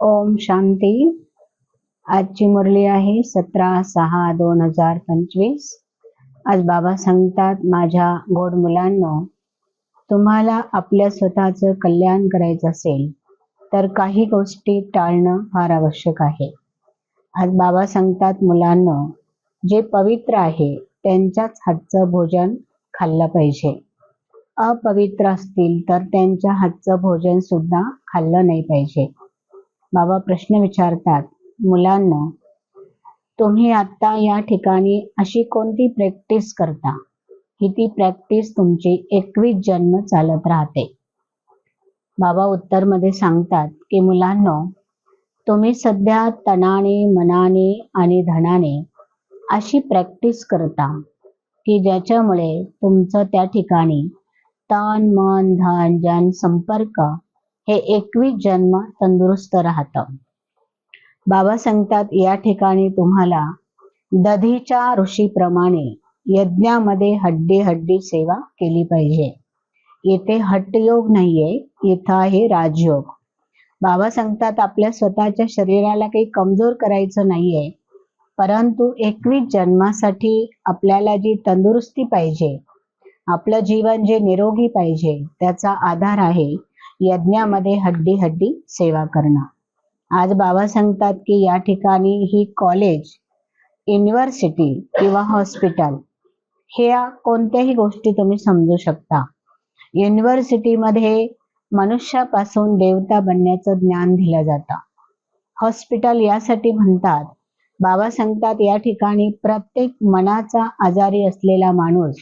ओम शांती. आजची मुरली आहे सतरा सहा दोन हजार पंचवीस. आज बाबा सांगतात माझ्या गोड मुलांनो तुम्हाला आपल्या स्वतःचं कल्याण करायचं असेल तर काही गोष्टी टाळणं फार आवश्यक आहे. आज बाबा सांगतात मुलांनो जे पवित्र आहे त्यांच्याच हातचं भोजन खाल्लं पाहिजे. अपवित्र असतील तर त्यांच्या हातचं भोजन सुद्धा खाल्लं नाही पाहिजे. बाबा प्रश्न विचारतात मुलांना तुम्ही आता या ठिकाणी अशी कोणती प्रॅक्टिस करता? की ती प्रॅक्टिस तुमची एकवीस जन्म चालत राहते? बाबा उत्तरमध्ये सांगतात की मुलांनो तुम्ही सध्या तणाने मनाने आणि धनाने अशी प्रॅक्टिस करता की ज्याच्यामुळे तुमचं त्या ठिकाणी तन मन धन जन संपर्क हे एकवीस जन्म तंदुरुस्त राहतं. बाबा सांगतात या ठिकाणी तुम्हाला दधीच्या ऋषीप्रमाणे यज्ञामध्ये हड्डी हड्डी सेवा केली पाहिजे. येथे हट्टयोग नाहीये इथं आहे राजयोग. बाबा सांगतात आपल्या स्वतःच्या शरीराला काही कमजोर करायचं नाहीये परंतु एकवीस जन्मासाठी आपल्याला जी तंदुरुस्ती पाहिजे आपलं जीवन जे निरोगी पाहिजे त्याचा आधार आहे यज्ञामध्ये हड्डी हड्डी सेवा करणं. आज बाबा सांगतात की या ठिकाणी ही कॉलेज युनिव्हर्सिटी किंवा हॉस्पिटल ह्या कोणत्याही गोष्टी तुम्ही समजू शकता. युनिव्हर्सिटीमध्ये मनुष्यापासून देवता बनण्याचं ज्ञान दिलं जातं. हॉस्पिटल यासाठी म्हणतात बाबा सांगतात या ठिकाणी प्रत्येक मनाचा आजारी असलेला माणूस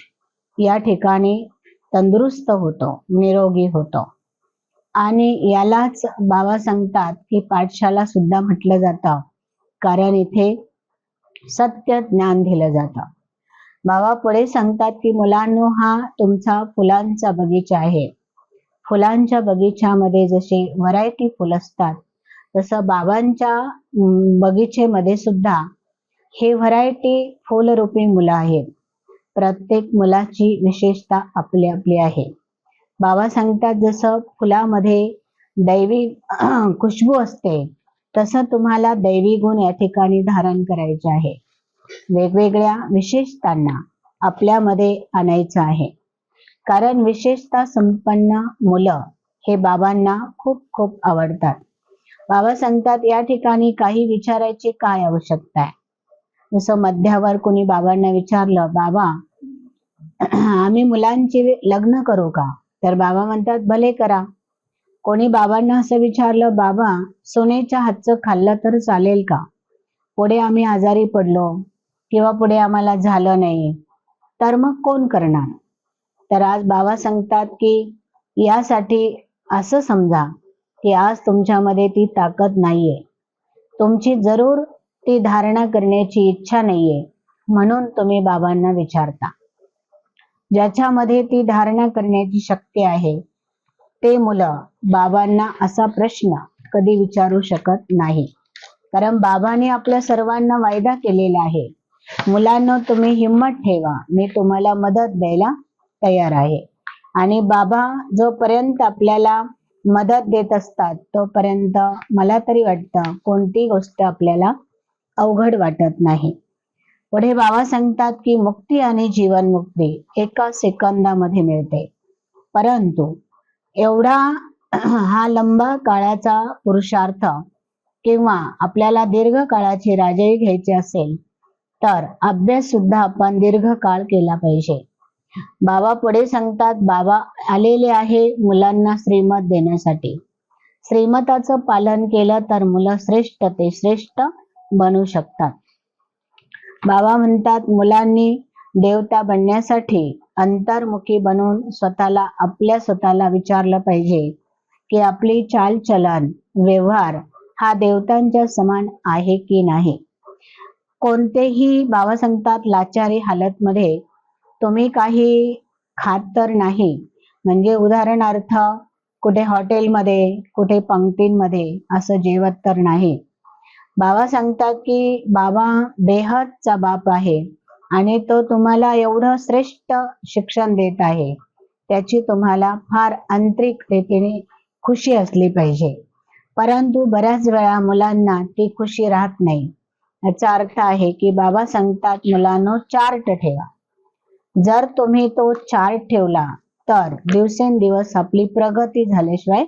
या ठिकाणी तंदुरुस्त होतो निरोगी होतो. आणि यालाच बाबा सांगतात की पाठशाला सुद्धा म्हटलं जातं. कारण इथे सत्य ज्ञान दिलं जातं. बाबा पुढे सांगतात की मुलांनो हा तुमचा फुलांचा बगीचा आहे. फुलांच्या बगीच्यामध्ये जसे व्हरायटी फुल असतात तसं बाबांच्या बगीचेमध्ये सुद्धा हे व्हरायटी फुलरूपी मुलं आहेत. प्रत्येक मुलाची विशेषता आपली आपली आहे. बाबा सांगतात जसं फुलामध्ये दैवी खुशबू असते तसं तुम्हाला दैवी गुण या ठिकाणी धारण करायचे आहे. वेगवेगळ्या विशेषतांना आपल्यामध्ये आणायचं आहे. कारण विशेषता संपन्न मुलं हे बाबांना खूप खूप आवडतात. बाबा सांगतात या ठिकाणी काही विचारायची काय आवश्यकता आहे? जसं मध्यावर कोणी बाबांना विचारलं बाबा आम्ही मुलांचे लग्न करू का? तर बाबा म्हणतात भले करा. कोणी बाबांना असं विचारलं बाबा सोनेच्या हातचं खाल्लं तर चालेल का? पुढे आम्ही आजारी पडलो किंवा पुढे आम्हाला झालं नाही तर मग कोण करणार? तर आज बाबा सांगतात की यासाठी असं समजा की आज तुमच्यामध्ये ती ताकद नाहीये. तुमची जरूर ती धारणा करण्याची इच्छा नाहीये म्हणून तुम्ही बाबांना विचारता. ज्याच्यामध्ये ती धारणा करण्याची शक्ती आहे. ते मुलं बाबांना असा प्रश्न कधी विचारू शकत नाही. कारण बाबांनी आपल्या सर्वांना वायदा केलेला आहे. मुलांना तुम्ही हिंमत ठेवा. मी तुम्हाला मदत द्यायला तयार आहे. आणि बाबा जोपर्यंत आपल्याला मदत देत असतात तोपर्यंत मला तरी वाटतं कोणती गोष्ट आपल्याला अवघड वाटत नाही. पुढे बाबा सांगतात की मुक्ती आणि जीवन मुक्ती एका सेकंदामध्ये मिळते. परंतु एवढा हा लंबा काळाचा पुरुषार्थ किंवा आपल्याला दीर्घ काळाची राजाई घ्यायची असेल तर अभ्यास सुद्धा आपण दीर्घ काळ केला पाहिजे. बाबा पुढे सांगतात बाबा आलेले आहे मुलांना श्रीमत देण्यासाठी. श्रीमताचं पालन केलं तर मुलं श्रेष्ठ ते श्रेष्ठ बनू शकतात. बाबा म्हणतात मुलांनी देवता बनण्यासाठी अंतर्मुखी बनून स्वतःला आपल्या स्वतःला विचारलं पाहिजे की आपली चालचलन व्यवहार हा देवतांच्या समान आहे की नाही? कोणतेही बाबा सांगतात लाचारी हालत मध्ये तुम्ही काही खात तर नाही. म्हणजे उदाहरणार्थ कुठे हॉटेलमध्ये कुठे पंक्तींमध्ये असं जेवत तर नाही. बाबा सांगतात की बाबा बेहदचा बाप आहे आणि तो तुम्हाला एवढं श्रेष्ठ शिक्षण देत आहे. त्याची तुम्हाला फार आंतरिक रीतीने खुशी असली पाहिजे. परंतु बऱ्याच वेळा मुलांना ती खुशी राहत नाही. याचा अर्थ आहे की बाबा सांगतात मुलांनो चार्ट ठेवा. जर तुम्ही तो चार्ट ठेवला तर दिवसेंदिवस आपली प्रगती झाल्याशिवाय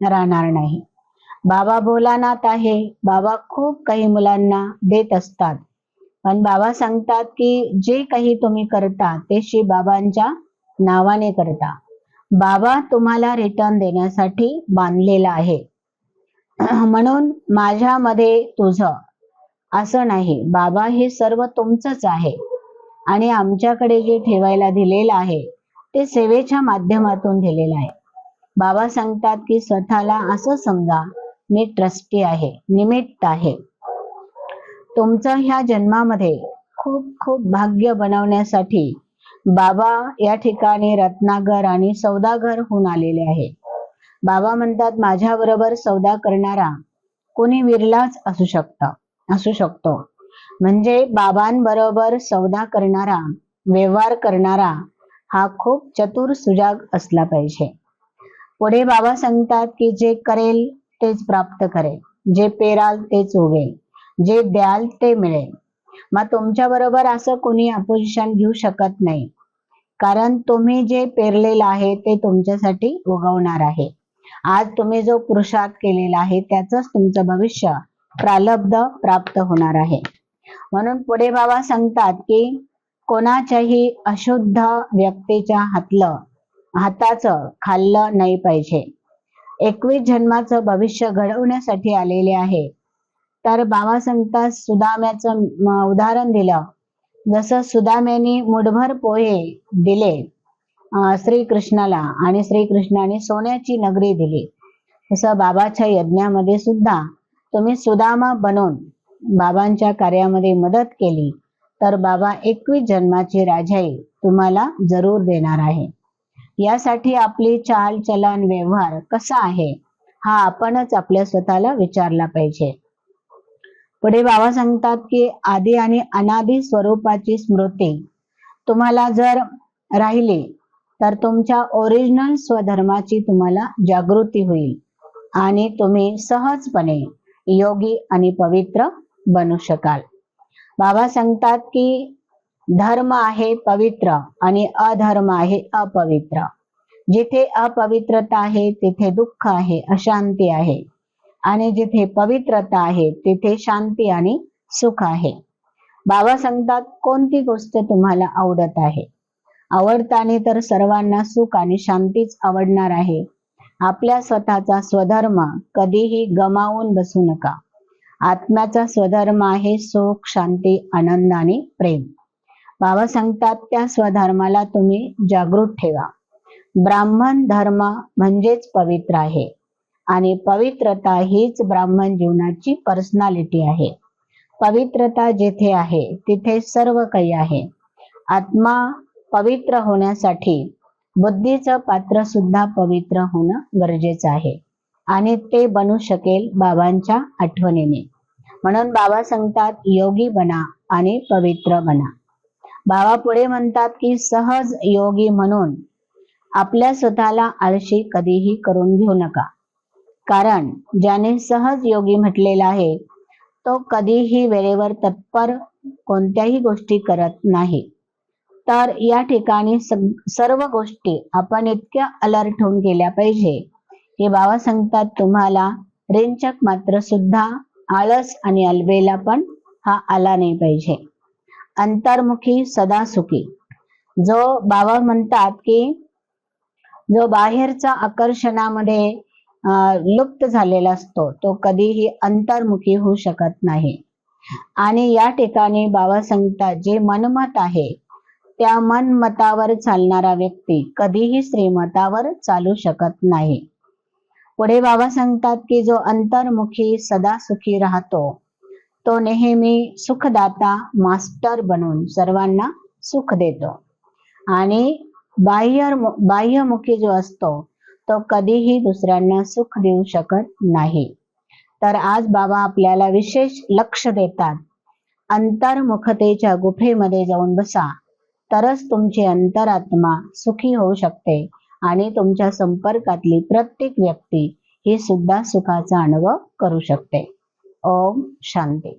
राहणार नाही. बाबा भोलानाथ आहे. बाबा खूप काही मुलांना देत असतात. पण बाबा सांगतात की जे काही तुम्ही करता ते श्री बाबांच्या नावाने करता. बाबा तुम्हाला रिटर्न देण्यासाठी बांधलेला आहे. म्हणून माझ्यामध्ये तुझं असं नाही. बाबा हे सर्व तुमचंच आहे. आणि आमच्याकडे जे ठेवायला दिलेलं आहे ते सेवेच्या माध्यमातून दिलेलं आहे. बाबा सांगतात की स्वतःला असं समजा मी ट्रस्टी आहे निमित्त आहे. तुमचं ह्या जन्मामध्ये खूप खूप भाग्य बनवण्यासाठी बाबा या ठिकाणी रत्नागर आणि सौदागर होऊन आलेले आहे. बाबा म्हणतात माझ्या बरोबर सौदा करणारा कोणी विरलाच असू शकता असू शकतो. म्हणजे बाबांबरोबर सौदा करणारा व्यवहार करणारा हा खूप चतुर सुजाग असला पाहिजे. पुढे बाबा सांगतात की जे करेल तेच प्राप्त करेल. जे पेराल तेच उगेल. जे द्याल ते मिळेल. मग तुमच्या बरोबर असं कोणी अपोजिशन घेऊ शकत नाही. कारण तुम्ही जे पेरलेलं आहे ते तुमच्यासाठी उगवणार आहे. आज तुम्ही जो पुरुषार्थ केलेला आहे त्याच तुमचं भविष्य प्रालब्ध प्राप्त होणार आहे. म्हणून पुढे बाबा सांगतात की कोणाच्याही अशुद्ध व्यक्तीच्या हातलं हाताचं खाल्लं नाही पाहिजे. एकवीस जन्माचं भविष्य घडवण्यासाठी आलेले आहे. तर बाबा सांगतात सुदाम्याचं उदाहरण दिलं. जसं सुदाम्याने मुठभर पोहे दिले श्रीकृष्णाला आणि श्रीकृष्णाने सोन्याची नगरी दिली. तसं बाबाच्या यज्ञामध्ये सुद्धा तुम्ही सुदामा बनून बाबांच्या कार्यामध्ये मदत केली तर बाबा एकवीस जन्माची राजाई तुम्हाला जरूर देणार आहे. यासाठी आपली चाल चलन व्यवहार कसा आहे हा आपणच आपल्या स्वतःला विचारला पाहिजे. पुढे बाबा सांगतात की आदी आणि अनादी स्वरूपाची स्मृती तुम्हाला जर राहिली तर तुमच्या ओरिजिनल स्वधर्माची तुम्हाला जागृती होईल आणि तुम्ही सहजपणे योगी आणि पवित्र बनू शकाल. बाबा सांगतात की धर्म आहे पवित्र आणि अधर्म आहे अपवित्र. जिथे अपवित्रता आहे तिथे दुःख आहे अशांती आहे. आणि जिथे पवित्रता आहे तिथे शांती आणि सुख आहे. बाबा सांगतात कोणती गोष्ट तुम्हाला आवडत आहे? आवडताने तर सर्वांना सुख आणि शांतीच आवडणार आहे. आपल्या स्वतःचा स्वधर्म कधीही गमावून बसू नका. आत्म्याचा स्वधर्म आहे सुख शांती आनंद आणि प्रेम. बाबा सांगतात त्या स्वधर्माला तुम्ही जागृत ठेवा. ब्राह्मण धर्म म्हणजेच पवित्र आहे. आणि पवित्रता हीच ब्राह्मण जीवनाची पर्सनॅलिटी आहे. पवित्रता जिथे आहे तिथे सर्व काही आहे. आत्मा पवित्र होण्यासाठी बुद्धीचं पात्र सुद्धा पवित्र होणं गरजेचं आहे. आणि ते बनू शकेल बाबांच्या आठवणीने. म्हणून बाबा सांगतात योगी बना आणि पवित्र बना. बाबा पुढे म्हणतात की सहज योगी म्हणून आपल्या स्वतःला आळशी कधीही करून घेऊ नका. कारण ज्याने सहज योगी म्हटलेला आहे तो कधीही वेळेवर तत्पर कोणत्याही गोष्टी करत नाही. तर या ठिकाणी सग- सर्व गोष्टी आपण इतक्या अलर्ट होऊन केल्या पाहिजे. हे बाबा सांगतात तुम्हाला रेंचक मात्र सुद्धा आळस आणि अलबेला पण हा आला नाही पाहिजे. अंतर्मुखी सदा सुखी. जो बाबा म्हणतात की जो बाहेरचा आकर्षणामध्ये लुप्त झालेला असतो तो कधीही अंतर्मुखी होऊ शकत नाही. आणि या ठिकाणी बाबा सांगतात जे मनमत आहे त्या मनमतावर चालणारा व्यक्ती कधीही श्रीमतावर चालू शकत नाही. पुढे बाबा सांगतात की जो अंतर्मुखी सदा सुखी राहतो तो नेहमी सुखदाता मास्टर बनून सर्वांना सुख देतो. आणि बाह्य बाह्यमुखी जो असतो तो कधीही दुसऱ्यांना सुख देऊ शकत नाही. तर आज बाबा आपल्याला विशेष लक्ष देतात. अंतर्मुखतेच्या गुफेमध्ये जाऊन बसा. तरच तुमची अंतरात्मा सुखी होऊ शकते आणि तुमच्या संपर्कातली प्रत्येक व्यक्ती ही सुद्धा सुखाचा अनुभव करू शकते. ओम शांती